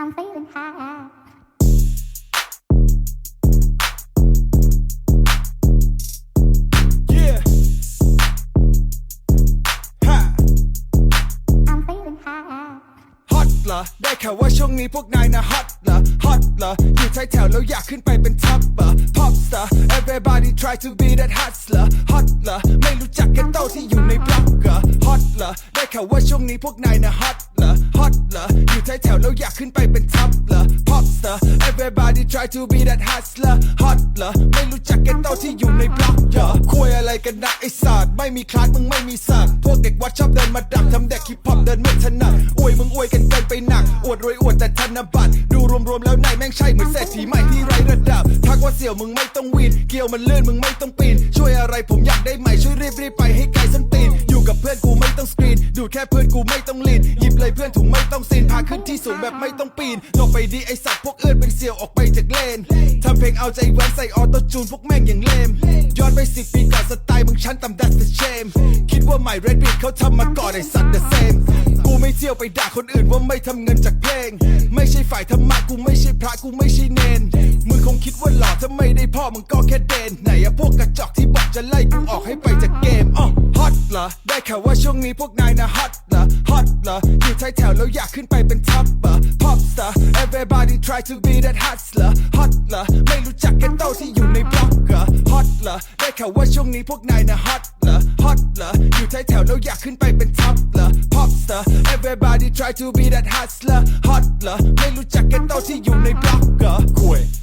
I'm feeling high. Yeah ฮะ I'm feeling high. ฮอตเหรอได้ข่าวว่าช่วงนี้พวกนายนะฮอตเหรอฮอตเหรออยู่ท้ายแถวแล้วอยากขึ้นไปเป็นท็อปเหรอ pop star everybody try to be that hustler ฮอตเหรอไม่รู้จักกันโตที่อยู่ในบล็อกเหรอฮอตเหรอได้ข่าวว่าช่วงนี้พวกนายนะฮอต ท้ายแถวแล้วอยากขึ้นไปเป็นท็อปเหรอ pop star everybody try to be that hustler ฮอตเหรอไม่รู้จักกันโตที่อยู่ในบล็อกเหรอคุยอะไรกันนะไอ้ศาสตร์ไม่มีคลาสมึงไม่มีสักพวกเด็กวัดชอบเดินมาดักทำเด็กฮิปฮอปเดินไม่ถนัดอวยมึงอวยกันเกินไปหนัก อวดรวยอวดแต่ธนบัตรดูรวมๆแล้วนายแม่งใช่เหมือนเศรษฐีใหม่ที่ไร้ระดับทักว่าเสี่ยวมึงไม่ต้องวีนเกี่ยวมันลื่นมึงไม่ต้องปีนช่วยอะไรผมอยากได้ไหมช่วยรีบรีบๆไปให้ แค่เพื่อนกูไม่ต้องลีนหยิบเลยเพื่อนถุงไม่ต้องซีนพาขึ้นที่สูงแบบไม่ต้องปีนลงไปดีไอสัตว์พวกเอื้อนเป็นเสียวออกไปจากเลนทำเพลงเอาใจแหวนใส่ออโต้จูนพวกแม่งอย่างเลมย้อนไปสิปีก่อนสไตล์มึงชั้นต่ำ that's the shame คิดว่าใหม่ red beat เขาทำมาก่อนไอสัตว์ the same กูไม่เที่ยวไปด่าคนอื่นว่าไม่ทำเงินจากเพลง ไม่ใช่ฝ่ายธรรมะกูไม่ใช่พระกูไม่ใช่เนนมึงคง ถ้าไม่ได้พ่อมึงก็แค่เดนไหนอะพวกกระจอกที่บอกจะไล่กูออกให้ไปจากเกมอ๋อฮอตเหรอได้ข่าวว่าช่วงนี้พวกนายนะฮอตเหรอฮอตเหรออยู่ท้ายแถวแล้วอยากขึ้นไปเป็นท็อปเหรอ pop star everybody try to be that hustler ฮอตเหรอไม่รู้จักกันโตที่อยู่ในบล็อกเหรอฮอตเหรอได้ข่าวว่าช่วงนี้พวกนายนะฮอตเหรอฮอตเหรออยู่ท้ายแถวแล้วอยากขึ้นไปเป็นท็อปเหรอ pop star everybody try to be that hustler ฮอตเหรอไม่รู้จักกันโตที่อยู่ในบล็อกเหรอ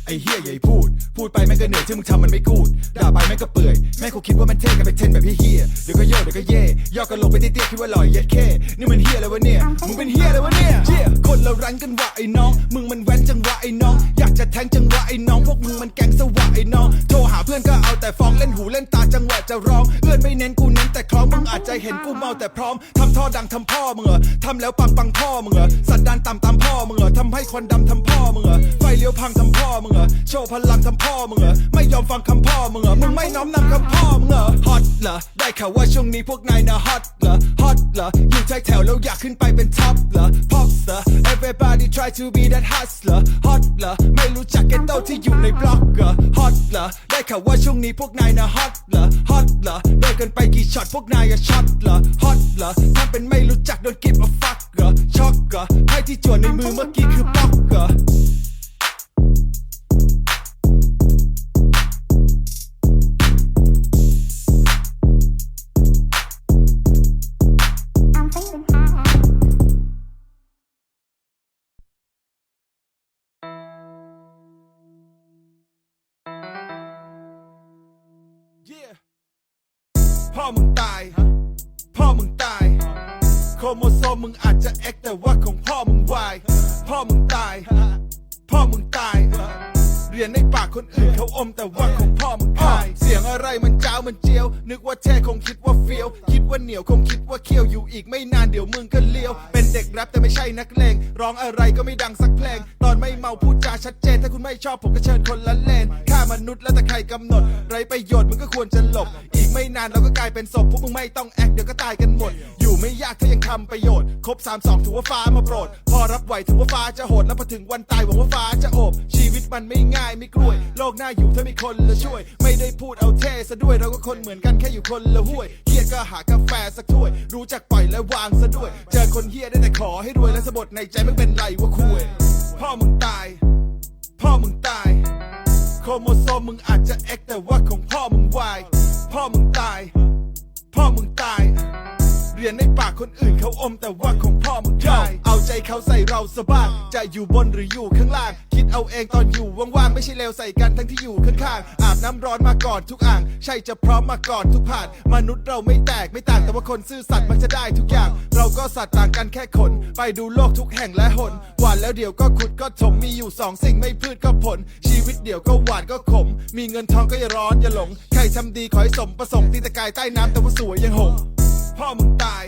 ไอ้เฮียใหญ่พูด พูดไปแม่งก็เหนื่อยที่มึงทำมันไม่กูด ด่าไปแม่งก็เปื่อย แม่งคงคิดว่ามันเท่กันไปเทนแบบเฮียๆเดี๋ยวก็โยกเดี๋ยวก็เย่ย่อกันลงไปเตี้ยๆคิดว่าหล่อยเย็ดแค่นี่มันเฮียอะไรวะเนี่ย มึงเป็นเฮียอะไรวะเนี่ยเฮียคนเรารันกันวะไอ้น้อง มึงมันแว้นจังวะไอ้น้อง อยากจะแทงจังวะไอ้น้อง พวกมึงมันแกงสวะไอ้น้อง โทรหาเพื่อนก็เอาแต่ฟ้องเล่นหูเล่นตาจังหวะจะร้องเอื้อนไม่เน้นกูเน้นแต่คล้อง มึงอาจจะเห็นกูเมาแต่พร้อมทำท่อดังทำพ่อมึงเหรอทำแล้วปังปังพ่อมึงเหรอสันดานต่ำตามพ่อมึงเหรอทำให้ควันดำทำพ่อมึงเหรอไฟเลี้ยวพังทำพ่อมึงเหรอโชว์พลังทำพ่อมึงเหรอไม่ยอมฟังคำพ่อมึงเหรอมึงไม่น้อมนำคำพ่อมึงเหรอฮอตเหรอได้ข่าวว่าช่วงนี้พวกนายนะฮอตเหรอฮอตเหรออยู่ท้ายแถวแล้วอยากขึ้นไปเป็นท็อปเหรอ pop star everybody try to be that hustler ฮอตเหรอไม่รู้จักกันโตที่อยู่ในบล็อกเหรอฮอตเหรอได้ข่าวว่าช่วงนี้พวกนายนะฮอตเหรอฮอตเหรอได้กันไปกี่ช็อตพวกนายอะช็อตเหรอฮอตเหรอถ้าเป็นไม่รู้จักโดนกิบมาฟักเหรอช็อกเหรอไพ่ที่จวนในมือเมื่อกี้คือบล็อกเหรอ พ่อมึงตาย พ่อมึงตาย โครโมโซมมึงอาจจะเอ็กแต่ว่าของพ่อมึงวายพ่อมึงตาย พ่อมึงตาย เรียนในปากคนอื่นเขาอมแต่ว่าของพ่อมึงพาย เสียงอะไรมันจ้าวมันเจียว นึกว่าแท้คงคิดว่าเฟี้ยว คิดว่าเหนียวคงคิดว่าเคี้ยวอยู่อีกไม่นานเดี๋ยวมึงก็เลี้ยว เป็นเด็กแรปแต่ไม่ใช่นักเลงร้องอะไรก็ไม่ดังสักเพลง ตอนไม่เมาพูดจาชัดเจน ถ้าคุณไม่ชอบผมก็เชิญคนละเลนค่า มนุษย์แล้วแต่ใครกำหนด ไรประโยชน์มึงก็ควรจะหลบ อีกไม่นานเราก็กลายเป็นศพพวกมึงไม่ต้องแอคเดี๋ยวก็ตายกันหมด อยู่ไม่ยากถ้ายังทำประโยชน์ ครบ 3 2 ถือว่าฟ้ามาโปรด พอรับไหวถือว่าฟ้าจะโหด แล้วพอถึงวันตายหวังว่าฟ้าจะโอบ ชีวิตมันไม่ง่ายไม่กล้วย โลกหน้าอยู่ถ้ามีคนละช่วย ไม่ได้พูดเอาเท่ซะด้วยเราก็คนเหมือนกันแค่อยู่คนละห้วยเครียดก็หากาแฟสักถ้วย รู้จักปล่อยและวางซะด้วย เจอคนเฮียได้แต่ขอให้รวยและสะบดในใจไม่เป็นไรว่าคุยพ่อมึงตาย พ่อมึงตาย ครโมโซมมึงอาจจะเอ็กแต่ว่าของพ่อมึงวายพ่อมึงตาย พ่อมึงตาย เรียนในปากคนอื่นเขาอมแต่ว่าของพ่อมึงได้ เอาใจเขาใส่เราสบ้างจะอยู่บนหรืออยู่ข้างล่าง คิดเอาเองตอนอยู่ว่างๆไม่ใช่เลวใส่กันทั้งที่อยู่ข้างๆอาบน้ำร้อนมาก่อนทุกอ่าง ใช่จะพร้อมมาก่อนทุกผ่าน มนุษย์เราไม่แตกไม่ต่างแต่ว่าคนซื่อสัตย์มันจะได้ทุกอย่าง เราก็สัตว์ต่างกันแค่ขนไปดูโลกทุกแห่งและหนหวานแล้วเดี๋ยวก็ขุดก็ถมมีอยู่สองสิ่งไม่พืชก็ผล ชีวิตเดี๋ยวก็หวานก็ขม มีเงินทองก็อย่าร้อนอย่าหลง ใครทำดีขอให้สมประสงค์ตีตะกายใต้น้ำแต่ว่าสวยยังหง พ่อมึงตาย